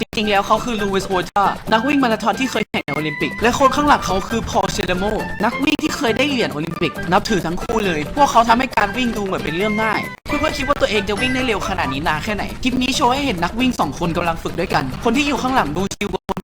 จริงๆ แล้วเขาคือลูวิสโวจานักวิ่งมาราธอนที่เคยแข่งในโอลิมปิก และคนข้างหลังเขาคือพอลเชเลโม นักวิ่งที่เคยได้เหรียญโอลิมปิก นับถือทั้งคู่เลย พวกเขาทำให้การวิ่งดูเหมือนเป็นเรื่องง่ายเพื่อนๆคิดว่าตัวเองจะวิ่งได้เร็วขนาดนี้นานแค่ไหน คลิปนี้โชว์ให้เห็นนักวิ่งสองคนกำลังฝึกด้วยกัน คนที่อยู่ข้างหลังดูชิลกว่าคน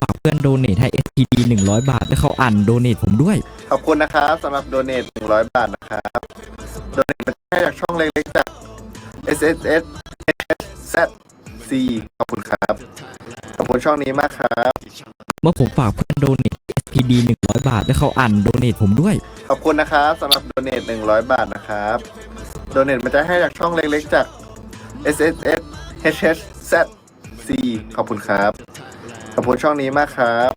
ฝากเพื่อนโดเนทให้ STD 100 บาทและเขาอ่านโดเนทผมด้วย ขอบคุณนะครับสำหรับโดเนท100 บาทนะครับโดเนทมาให้จากช่องเล็กๆจาก S S S Z C ขอบคุณครับ ขอบคุณช่องนี้มากครับ เมื่อผมฝากเพื่อนโดเนท SPD 100 บาท และเขาอ่านโดเนทผมด้วย ขอบคุณนะครับสำหรับโดเนท100 บาทนะครับ โดเนทมาจะให้จากช่องเล็กๆจาก S S S H H Z C ขอบคุณครับ ขอบคุณช่องนี้มากครับ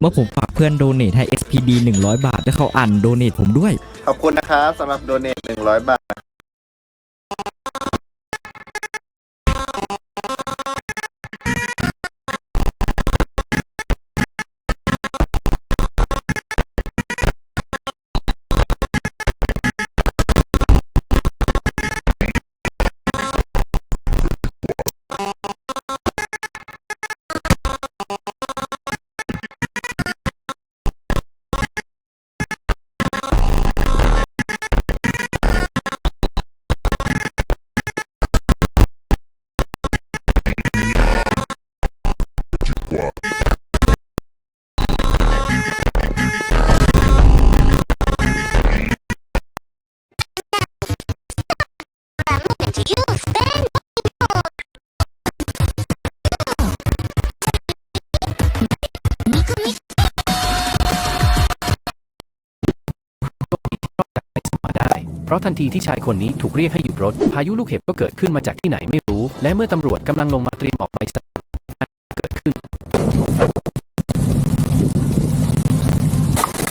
เมื่อผมฝากเพื่อนโดเนทให้ SPD 100 บาท และเขาอ่านโดเนทผมด้วย ขอบคุณนะครับสำหรับโดเนท100 บาท ราะทันทีที่ชายคนนี้ถูกเรียกให้หยุดรถ พายุลูกเห็บก็เกิดขึ้นมาจากที่ไหนไม่รู้ และเมื่อตำรวจกำลังลงมาเตรียมออกใบสั่งเกิดขึ้น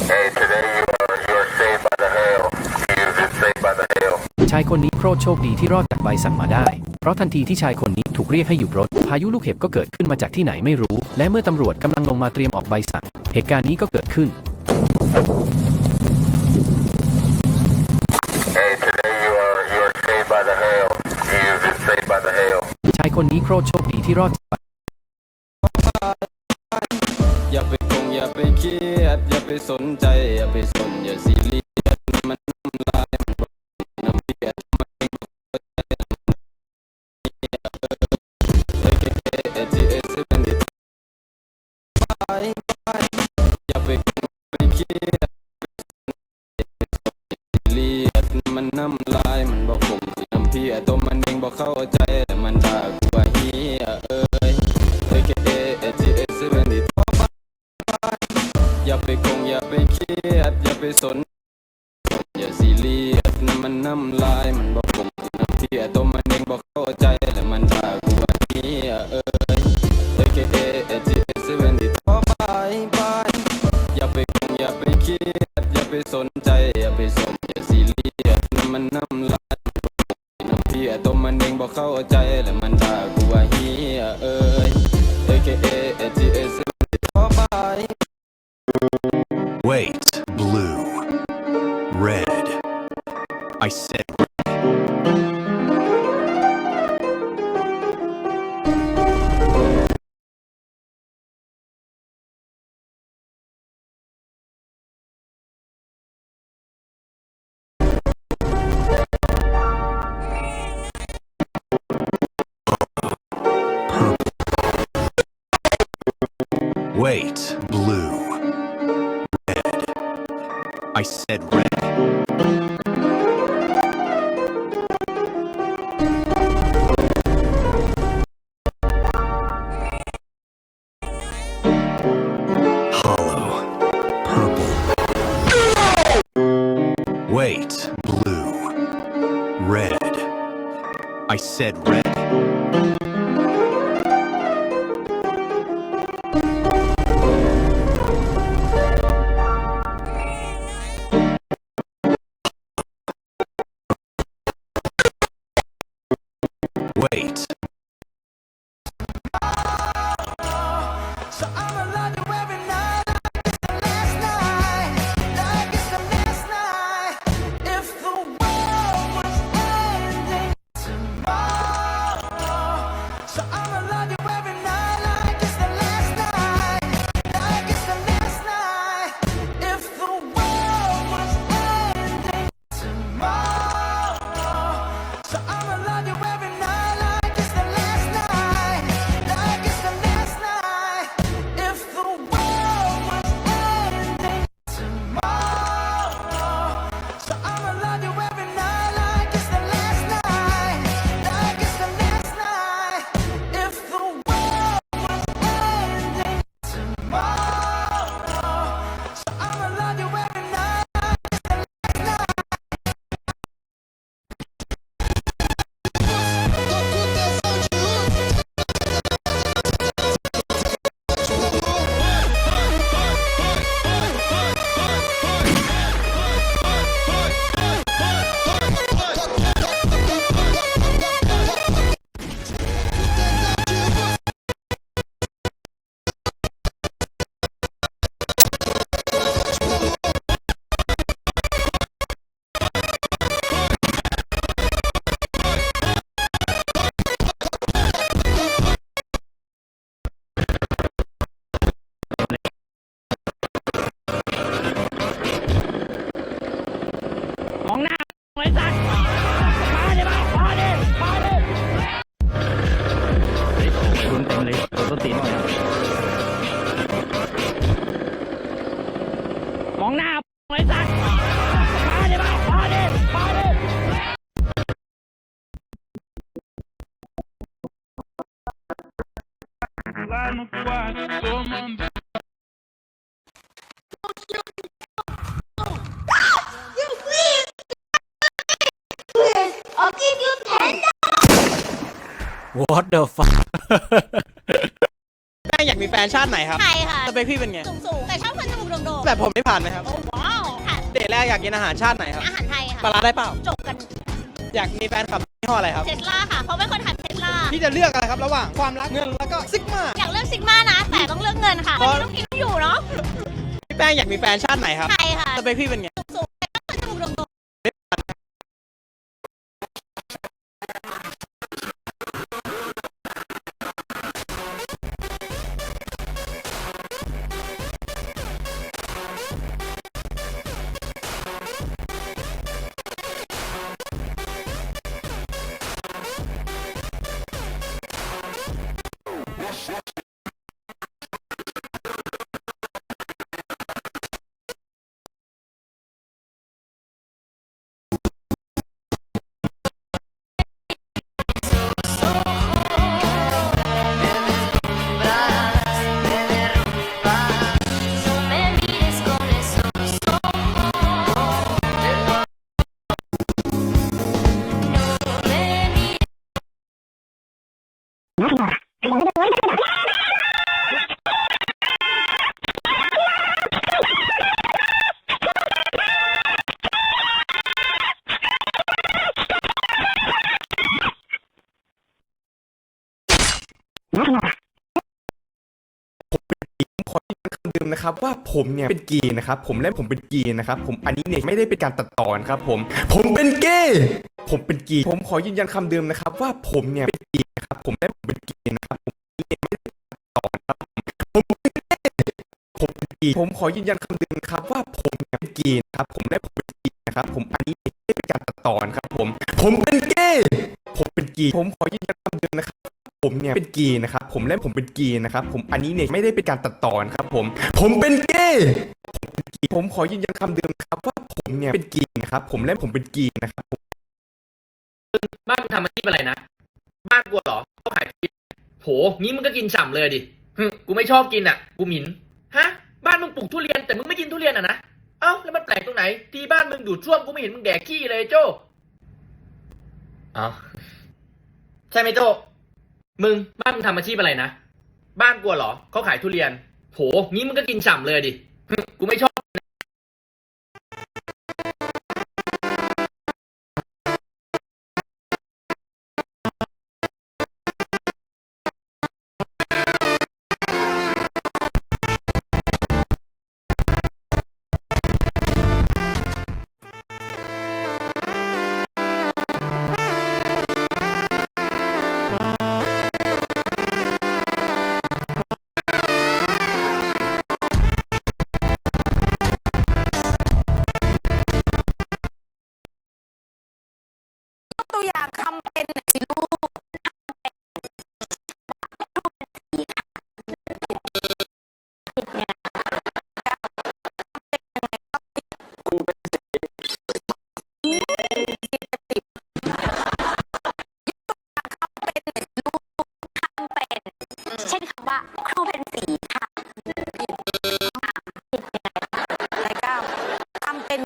Hey, today you are you are saved by the hail. You is saved by the hail. ชายคนนี้โคตรโชคดีที่รอดจากใบสั่งมาได้ เพราะทันทีที่ชายคนนี้ถูกเรียกให้หยุดรถ พายุลูกเห็บก็เกิดขึ้นมาจากที่ไหนไม่รู้ และเมื่อตำรวจกำลังลงมาเตรียมออกใบสั่ง เหตุการณ์นี้ก็เกิดขึ้น Hey, today you are you are saved by the hail. He is saved by the hail. ชายคนนี้โคตรโชคดีที่รอดจากอย่าไปคงอย่าไปเครียดอย่าไปสนใจอย่าไปสนอย่าซีเรี อย่าไปคงอย่าไปเครียด อย่าไปสน อย่าซีเรียสน้ำมันน้ำลายมันบอกผมน้ำเพียตัวมันเองบอกเข้าใจแล้วมันด่ากูว่าเฮียเอ้ย AKA AGS เวนดิพอไปไปอย่าไปคงอย่าไปเครียด อย่าไปสนใจ อย่าไปสนอย่าซีเรียสน้ำมันน้ำลายน้ำเพียตัวมันเองบอกเข้าใจแล้วมันด่ากูว่าเฮียเอ้ I said Wait, blue, red. I said red. Said red. Wait, I'll give you ten. What the fuck แป้งอยากมีแฟนชาติไหนครับไทยค่ะสเปคพี่เป็นไง สูงๆแต่ชอบคนจมูกโด่งๆแบบผมไม่ผ่านไหมครับ โอ้ว้าวค่ะเดทแรกอยากกินอาหารชาติไหนครับ อาหารไทยปลาค่ะร้าได้เปล่า จบกัน อยากมีแฟนขับยี่ห้ออะไรครับ เทสลาค่ะ เพราะเป็นคนขับเทสลา พี่จะเลือกอะไรครับระหว่างความรักเงินแล้วก็ซิกมาอยากเลือกซิกมานะ แต่ต้องเลือกเงินค่ะเพราะวันนี้ต้องกินต้องอยู่เนาะพี่แป้งอยากมีแฟนชาติไหนครับไทยค่ะสเปคพี่เป็นไง นะครับว่าผมเนี่ยเป็นเกย์นะครับผมและผมเป็นเกย์นะครับผมอันนี้เนี่ยไม่ได้เป็นการตัดต่อนะครับผม ผมเป็นเกย์ผมเป็นเกย์ผมขอยืนยันคำเดิมนะครับ ว่าผมเนี่ยเป็นเกย์นะครับผมและผมเป็นเกย์นะครับผมอันนี้เนี่ยไม่ได้ตัดต่อนะครับผมเป็นเกย์ผมเป็นเกย์ผมขอยืนยันคำเดิมครับ ว่าผมเนี่ยเป็นเกย์นะครับผมและผมเป็นเกย์นะครับผมอันนี้เนี่ยไม่ได้เป็นการตัดต่อนครับ ผม ผมเป็นเกย์ผมเป็นเกย์ผมขอยืนยันคำเดิมนะครับ ผมเนี่ยเป็นกย์นะครับผมและผมเป็นกย์นะครับผมอันนี้เนี่ยไม่ได้เป็นการตัดต่อนะครับผม ผมเป็นเกย์ผมขอยืนยันคำเดิมครับว่าผมเนี่ยเป็นกย์นะครับผมและผมเป็นกย์นะครับบ้านกูทำอาชีพอะไรนะบ้านกูเหรอเขาขายกินโหงี้มึงก็กินฉ่ำเลยดิกูไม่ชอบกินอะ กูหมิ่นฮะ บ้านมึงปลูกทุเรียนแต่มึงไม่กินทุเรียนอะนะเอ้าแล้วมันแปลกตรงไหน ที่บ้านมึงดูดช่วมกูไม่เห็นมึงแดกขี้เลยโจ้เอ้าใช่ไหมโจ้ มึงบ้านมึงทำอาชีพอะไรนะ บ้านกลัวเหรอเขาขายทุเรียน โห งี้มึงก็กินฉ่ำเลยดิ กูไม่ชอบ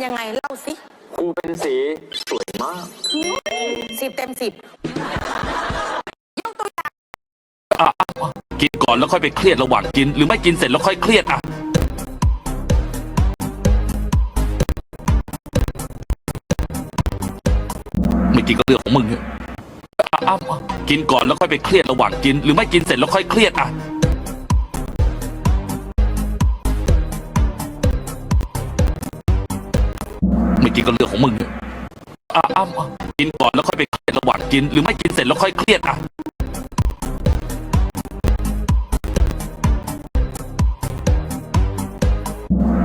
ยังไงเล่าสิครูเป็นสีสวยมากสิบเต็มสิบกินก่อนแล้วค่อยไปเครียดระหว่างกิน หรือไม่กินเสร็จแล้วค่อยเครียดอะ ไม่กินก็เรื่องของมึงอะอะอะอะกินก่อนแล้วค่อยไปเครียดระหว่างกิน หรือไม่กินเสร็จแล้วค่อยเครียดอะ กินก็เรื่องของมึงอ้าวอะอะกินก่อนแล้วค่อยไปเครียดระหว่างกิน หรือไม่กินเสร็จแล้วค่อยเครียดอะ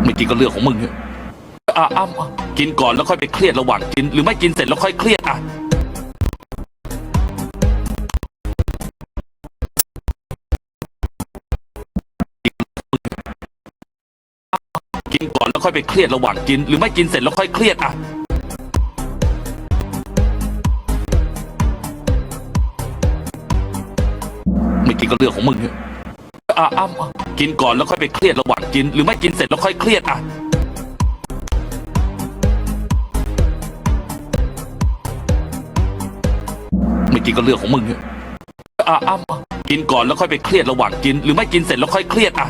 ไม่กินก็เรื่องของมึงอะอะอะอะกินก่อนแล้วค่อยไปเครียดระหว่างกิน หรือไม่กินเสร็จแล้วค่อยเครียดอะ ค่อยไปเครียดระหว่างกิน หรือไม่กินเสร็จแล้วค่อยเครียดอะไม่กินก็เรื่องของมึงเถอะอะอ้ำอะกินก่อนแล้วค่อยไปเครียดระหว่างกิน หรือไม่กินเสร็จแล้วค่อยเครียดอะไม่กินก็เรื่องของมึงเถอะอะอ้ำอะกินก่อนแล้วค่อยไปเครียดระหว่างกิน หรือไม่กินเสร็จแล้วค่อยเครียดอะ